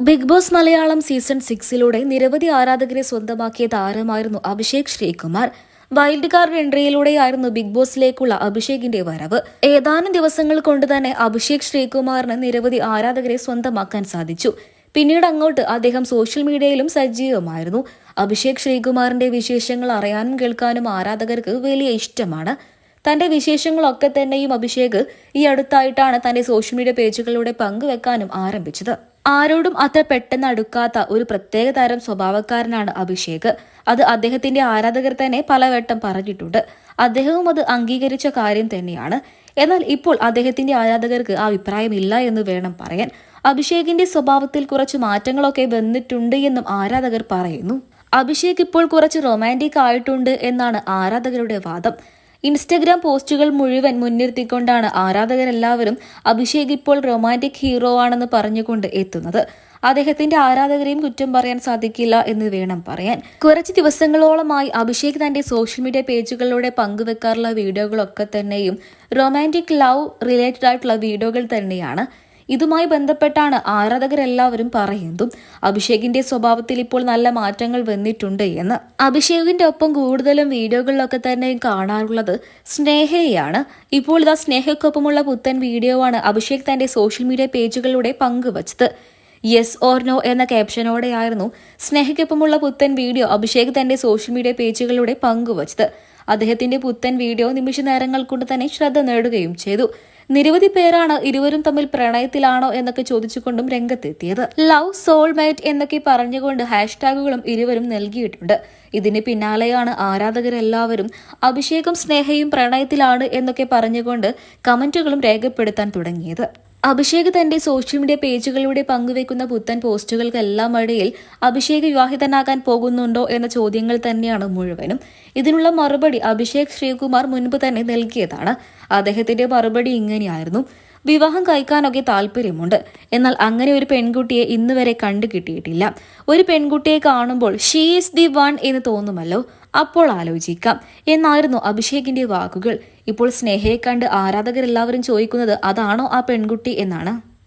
Big Boss Malayalam season സിക്സിലൂടെ നിരവധി ആരാധകരെ സ്വന്തമാക്കിയ താരമായിരുന്നു അഭിഷേക് ശ്രീകുമാർ. വൈൽഡ് കാർഡ് എൻട്രിയിലൂടെയായിരുന്നു ബിഗ് ബോസിലേക്കുള്ള അഭിഷേകിന്റെ വരവ്. ഏതാനും ദിവസങ്ങൾ കൊണ്ട് തന്നെ അഭിഷേക് ശ്രീകുമാറിന് നിരവധി ആരാധകരെ സ്വന്തമാക്കാൻ സാധിച്ചു. പിന്നീട് അങ്ങോട്ട് അദ്ദേഹം സോഷ്യൽ മീഡിയയിലും സജീവമായിരുന്നു. അഭിഷേക് ശ്രീകുമാറിന്റെ വിശേഷങ്ങൾ അറിയാനും കേൾക്കാനും ആരാധകർക്ക് വലിയ ഇഷ്ടമാണ്. തന്റെ വിശേഷങ്ങളൊക്കെ തന്നെയും അഭിഷേക് ഈ അടുത്തായിട്ടാണ് തന്റെ സോഷ്യൽ മീഡിയ പേജുകളിലൂടെ പങ്കുവെക്കാനും ആരംഭിച്ചത്. ആരോടും അത്ര പെട്ടെന്ന് അടുക്കാത്ത ഒരു പ്രത്യേക തരം സ്വഭാവക്കാരനാണ് അഭിഷേക്. അത് അദ്ദേഹത്തിന്റെ ആരാധകർ തന്നെ പലവട്ടം പറഞ്ഞിട്ടുണ്ട്. അദ്ദേഹവും അത് അംഗീകരിച്ച കാര്യം തന്നെയാണ്. എന്നാൽ ഇപ്പോൾ അദ്ദേഹത്തിന്റെ ആരാധകർക്ക് ആ അഭിപ്രായമില്ല എന്ന് വേണം പറയാൻ. അഭിഷേകിന്റെ സ്വഭാവത്തിൽ കുറച്ച് മാറ്റങ്ങളൊക്കെ വന്നിട്ടുണ്ട് എന്നും ആരാധകർ പറയുന്നു. അഭിഷേക് ഇപ്പോൾ കുറച്ച് റൊമാന്റിക് ആയിട്ടുണ്ട് എന്നാണ് ആരാധകരുടെ വാദം. ഇൻസ്റ്റഗ്രാം പോസ്റ്റുകൾ മുഴുവൻ മുൻനിർത്തിക്കൊണ്ടാണ് ആരാധകരെല്ലാവരും അഭിഷേക് ഇപ്പോൾ റൊമാന്റിക് ഹീറോ ആണെന്ന് പറഞ്ഞുകൊണ്ട് എത്തുന്നത്. അദ്ദേഹത്തിന്റെ ആരാധകരെയും കുറ്റം പറയാൻ സാധിക്കില്ല എന്ന് വേണം പറയാൻ. കുറച്ച് ദിവസങ്ങളോളമായി അഭിഷേക് തന്റെ സോഷ്യൽ മീഡിയ പേജുകളിലൂടെ പങ്കുവെക്കാറുള്ള വീഡിയോകളൊക്കെ തന്നെയും റൊമാന്റിക് ലവ് റിലേറ്റഡ് ആയിട്ടുള്ള വീഡിയോകൾ തന്നെയാണ്. ഇതുമായി ബന്ധപ്പെട്ടാണ് ആരാധകരെല്ലാവരും പറയുന്നതും. അഭിഷേകിന്റെ സ്വഭാവത്തിൽ ഇപ്പോൾ നല്ല മാറ്റങ്ങൾ വന്നിട്ടുണ്ട് എന്ന്. അഭിഷേകിന്റെ ഒപ്പം കൂടുതലും വീഡിയോകളിലൊക്കെ തന്നെ കാണാറുള്ളത് സ്നേഹയാണ് ഇപ്പോൾ ഇതാ സ്നേഹയ്ക്കൊപ്പമുള്ള പുത്തൻ വീഡിയോ ആണ് അഭിഷേക് തന്റെ സോഷ്യൽ മീഡിയ പേജുകളിലൂടെ പങ്കുവച്ചത്. യെസ് ഓർ നോ എന്ന ക്യാപ്ഷനോടെയായിരുന്നു സ്നേഹയ്ക്കൊപ്പമുള്ള പുത്തൻ വീഡിയോ അഭിഷേക് തന്റെ സോഷ്യൽ മീഡിയ പേജുകളിലൂടെ പങ്കുവച്ചത്. അദ്ദേഹത്തിന്റെ പുത്തൻ വീഡിയോ നിമിഷ നേരങ്ങൾ കൊണ്ട് തന്നെ ശ്രദ്ധ നേടുകയും ചെയ്തു. നിരവധി പേരാണ് ഇരുവരും തമ്മിൽ പ്രണയത്തിലാണോ എന്നൊക്കെ ചോദിച്ചുകൊണ്ടും രംഗത്തെത്തിയത്. ലവ് സോൾമേറ്റ് എന്നൊക്കെ പറഞ്ഞുകൊണ്ട് ഹാഷ്ടാഗുകളും ഇരുവരും നൽകിയിട്ടുണ്ട്. ഇതിന് പിന്നാലെയാണ് ആരാധകരെല്ലാവരും അഭിഷേകം സ്നേഹയും പ്രണയത്തിലാണ് എന്നൊക്കെ പറഞ്ഞുകൊണ്ട് കമന്റുകളും രേഖപ്പെടുത്താൻ തുടങ്ങിയത്. അഭിഷേക് തന്റെ സോഷ്യൽ മീഡിയ പേജുകളിലൂടെ പങ്കുവെക്കുന്ന പുത്തൻ പോസ്റ്റുകൾക്കെല്ലാം ഇടയിൽ അഭിഷേക് വിവാഹിതനാകാൻ പോകുന്നുണ്ടോ എന്ന ചോദ്യങ്ങൾ തന്നെയാണ് മുഴുവനും. ഇതിനുള്ള മറുപടി അഭിഷേക് ശ്രീകുമാർ മുൻപ് തന്നെ നൽകിയതാണ്. അദ്ദേഹത്തിന്റെ മറുപടി ഇങ്ങനെയായിരുന്നു. വിവാഹം കഴിക്കാനൊക്കെ താല്പര്യമുണ്ട്. എന്നാൽ അങ്ങനെ ഒരു പെൺകുട്ടിയെ ഇന്ന് വരെ കണ്ടു കിട്ടിയിട്ടില്ല. ഒരു പെൺകുട്ടിയെ കാണുമ്പോൾ ഷീ ഈസ് ദി വൺ എന്ന് തോന്നുമല്ലോ? അപ്പോൾ ആലോചിക്കാം. എന്നായിരുന്നു അഭിഷേകിന്റെ വാക്കുകൾ. ഇപ്പോൾ സ്നേഹയെ കണ്ട് ആരാധകരെല്ലാവരും ചോദിക്കുന്നത് അതാണോ ആ പെൺകുട്ടി എന്നാണ്.